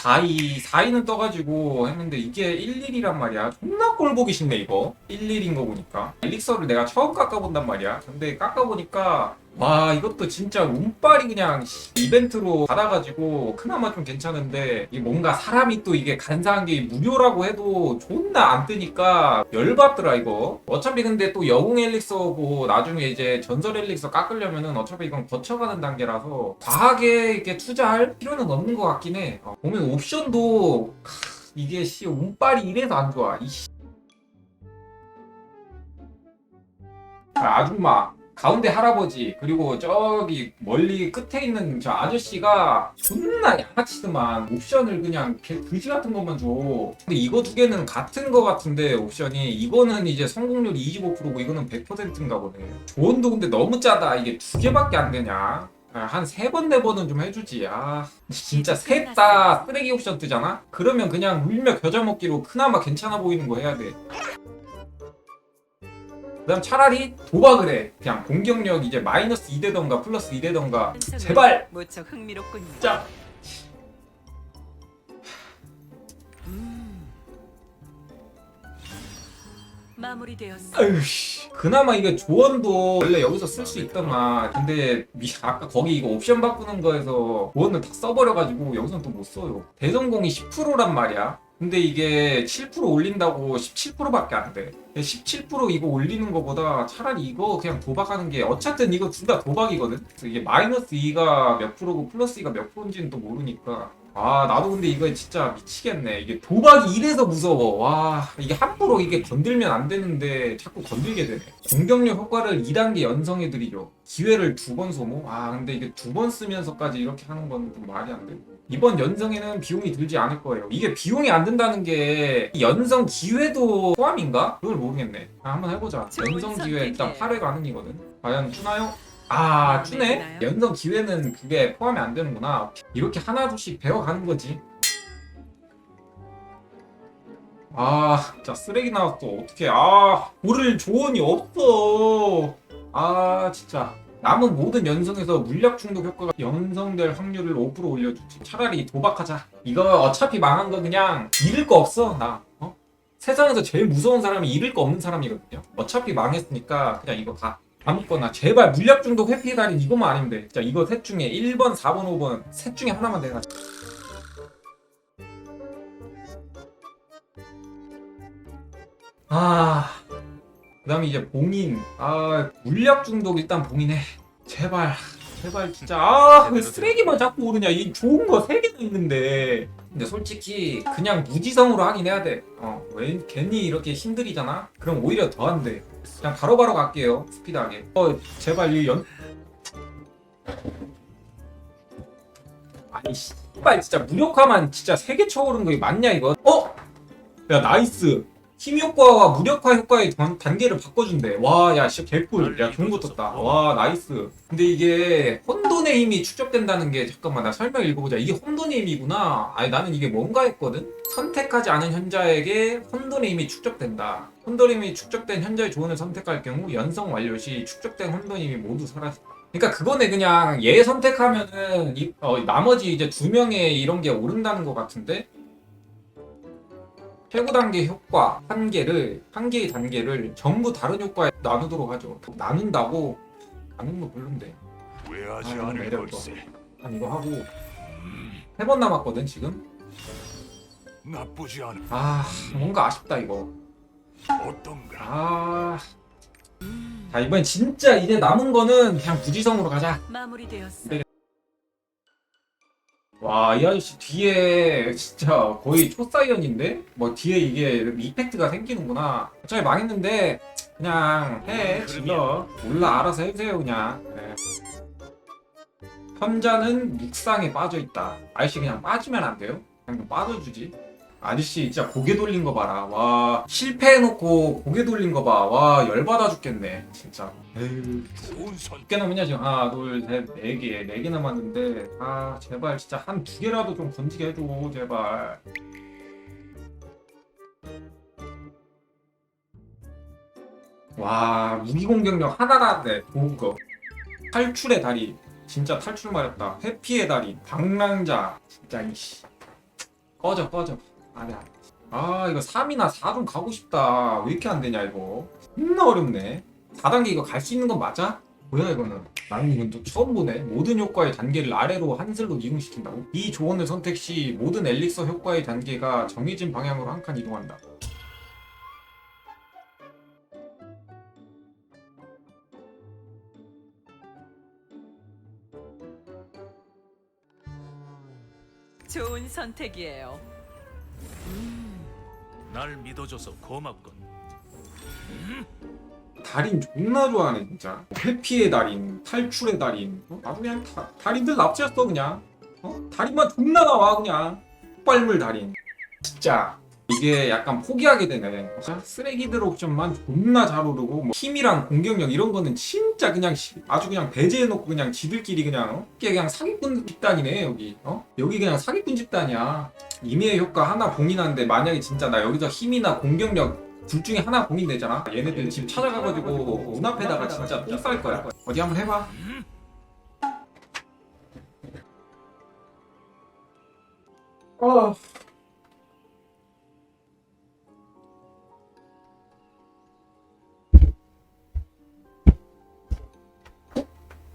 4위 4위는 떠가지고 했는데 이게 11이란 말이야. 존나 꼴 보기 싫네 이거. 11인 거 보니까. 엘릭서를 내가 처음 깎아본단 말이야. 근데 깎아보니까 와 이것도 진짜 운빨이 그냥 씨, 이벤트로 받아가지고 그나마 좀 괜찮은데 이 뭔가 사람이 또 이게 간사한 게 무료라고 해도 존나 안 뜨니까 열받더라 이거. 어차피 근데 또 영웅 엘릭서고 나중에 이제 전설 엘릭서 깎으려면은 어차피 이건 거쳐가는 단계라서 과하게 이렇게 투자할 필요는 없는 것 같긴 해. 어, 보면 옵션도 하, 이게 씨 운빨이 이래서 안 좋아 이 씨. 아, 아줌마 가운데 할아버지 그리고 저기 멀리 끝에 있는 저 아저씨가 존나 양아치더만. 옵션을 그냥 개 그지 같은 것만 줘. 근데 이거 두 개는 같은 거 같은데 옵션이. 이거는 이제 성공률이 25%고 이거는 100%인가 보네. 조언도 근데 너무 짜다. 이게 두 개밖에 안 되냐? 아, 한세 번 네 번은 좀 해주지. 아 진짜 셋 다 쓰레기 옵션 뜨잖아? 그러면 그냥 물며 겨자 먹기로 그나마 괜찮아 보이는 거 해야 돼 그다음 차라리 도박을 해. 그냥 공격력 이제 마이너스 2되던가 플러스 2되던가 제발! 무척 흥미롭군요. 짜. 음. 마무리되었어. 아유씨. 그나마 이게 조언도 원래 여기서 쓸 수 있더만. 근데 미, 아까 거기 이거 옵션 바꾸는 거에서 조언을 다 써버려가지고 여기서는 또 못 써요. 대성공이 10%란 말이야. 근데 이게 7% 올린다고 17%밖에 안 돼. 17% 이거 올리는 거보다 차라리 이거 그냥 도박하는 게 어쨌든 이거 둘 다 도박이거든. 이게 마이너스 2가 몇 프로고 플러스 2가 몇 프로인지는 또 모르니까. 아 나도 근데 이거 진짜 미치겠네. 이게 도박이 이래서 무서워. 와 이게 함부로 이게 건들면 안 되는데 자꾸 건들게 되네. 공격력 효과를 2단계 연성해드리죠. 기회를 두 번 소모. 아 근데 이게 두 번 쓰면서까지 이렇게 하는 건 좀 말이 안 돼. 이번 연성에는 비용이 들지 않을 거예요. 이게 비용이 안 든다는 게 연성 기회도 포함인가? 그걸 모르겠네. 아, 한번 해보자. 연성 기회 일단 선택이에요. 8회 가능이거든. 과연 추나요? 아, 추네? 되나요? 연성 기회는 그게 포함이 안 되는구나. 이렇게 하나둘씩 배워가는 거지. 아, 진짜 쓰레기 나왔어. 어떡해. 아, 고를 조언이 없어. 아, 진짜. 남은 모든 연성에서 물약 중독 효과가 연성될 확률을 5% 올려주지. 차라리 도박하자. 이거 어차피 망한 거 그냥 잃을 거 없어, 나. 어? 세상에서 제일 무서운 사람이 잃을 거 없는 사람이거든요. 어차피 망했으니까 그냥 이거 가. 아무거나 제발 물약 중독 회피 달인 이것만 아니면 돼. 이거 셋 중에 1번, 4번, 5번 셋 중에 하나만 내가. 아. 그다음에 이제 봉인. 아, 물약 중독 일단 봉인해. 제발. 제발 진짜. 아왜 쓰레기만 자꾸 오르냐. 이 좋은 거 세 개나 있는데. 근데 솔직히 그냥 무지성으로 하긴 해야 돼 어 왜 괜히 이렇게 힘들이잖아? 그럼 오히려 더 안 돼. 그냥 바로바로 갈게요. 스피드하게. 어 제발 이 연 아니 씨발 진짜 무력화만 진짜 세 개 쳐오른 거 맞냐 이거? 어? 야 나이스 힘 효과와 무력화 효과의 단, 단계를 바꿔준대. 와, 야, 진짜 개꿀. 야, 좋은 거 떴다. 와, 나이스. 근데 이게 혼돈의 힘이 축적된다는 게 잠깐만 나 설명 읽어보자. 이게 혼돈의 힘이구나. 아니 나는 이게 뭔가 했거든. 선택하지 않은 현자에게 혼돈의 힘이 축적된다. 혼돈의 힘이 축적된 현자의 조언을 선택할 경우 연성 완료 시 축적된 혼돈의 힘이 모두 사라진다. 그러니까 그거네 그냥 얘 선택하면은 이, 어, 나머지 이제 두 명의 이런 게 오른다는 것 같은데 최고 단계 효과 한 개를 한 개의 단계를 전부 다른 효과에 나누도록 하죠. 나눈다고 나누는 거 별론데. 후회하지 아, 않을 이거 걸세. 한 이거 하고 세 번 남았거든 지금. 나쁘지 않은 아 뭔가 아쉽다 이거. 어떤가? 아. 자 이번엔 진짜 이제 남은 거는 그냥 부지성으로 가자. 마무리되었어. 네. 와 이 아저씨 뒤에 진짜 거의 초사이언인데? 뭐 뒤에 이게 이펙트가 생기는구나. 어차피 망했는데 그냥 해 질러 몰라 알아서 해주세요 그냥. 네. 현자는 묵상에 빠져있다. 아저씨 그냥 빠지면 안 돼요? 그냥 좀 빠져주지 아저씨 진짜 고개 돌린 거 봐라. 와 실패해놓고 고개 돌린 거 봐 와 열받아 죽겠네 진짜. 에휴 좋은 선. 몇개 남았냐 지금 하나 둘셋네 개 네 개 남았는데 아 제발 진짜 한 두 개라도 좀 건지게 해줘 제발. 와 무기 공격력 하나라네 좋은 거. 탈출의 다리. 진짜 탈출 말했다. 회피의 다리. 방랑자. 진짜 이씨. 꺼져 꺼져 안해 안해 아 이거 3이나 4좀 가고 싶다. 왜 이렇게 안 되냐 이거. 존나 어렵네. 4단계 이거 갈 수 있는 건 맞아? 뭐야 이거는? 나는 이건 또 처음 보네. 모든 효과의 단계를 아래로 한슬로 이동시킨다고? 이 조언을 선택 시 모든 엘릭서 효과의 단계가 정해진 방향으로 한 칸 이동한다. 좋은 선택이에요. 날 믿어줘서 고맙군. 달인 존나 좋아하네 진짜 회피의 달인 탈출의 달인 어? 나도 그냥 다, 달인들 납치했어 그냥 어? 달인만 존나 나와 그냥 폭발물 달인 진짜 이게 약간 포기하게 되네. 자, 쓰레기들 옵션만 존나 잘 오르고 뭐 힘이랑 공격력 이런 거는 진짜 그냥 시- 아주 그냥 배제해놓고 그냥 지들끼리 그냥 어? 이게 그냥 사기꾼 집단이네 여기. 어? 여기 그냥 사기꾼 집단이야. 임의의 효과 하나 봉인하는데 만약에 진짜 나 여기서 힘이나 공격력 둘 중에 하나 봉인되잖아? 얘네들 집 찾아가가지고 문 앞에다가 진짜 똥 쌀 거야. 어디 한번 해봐. 어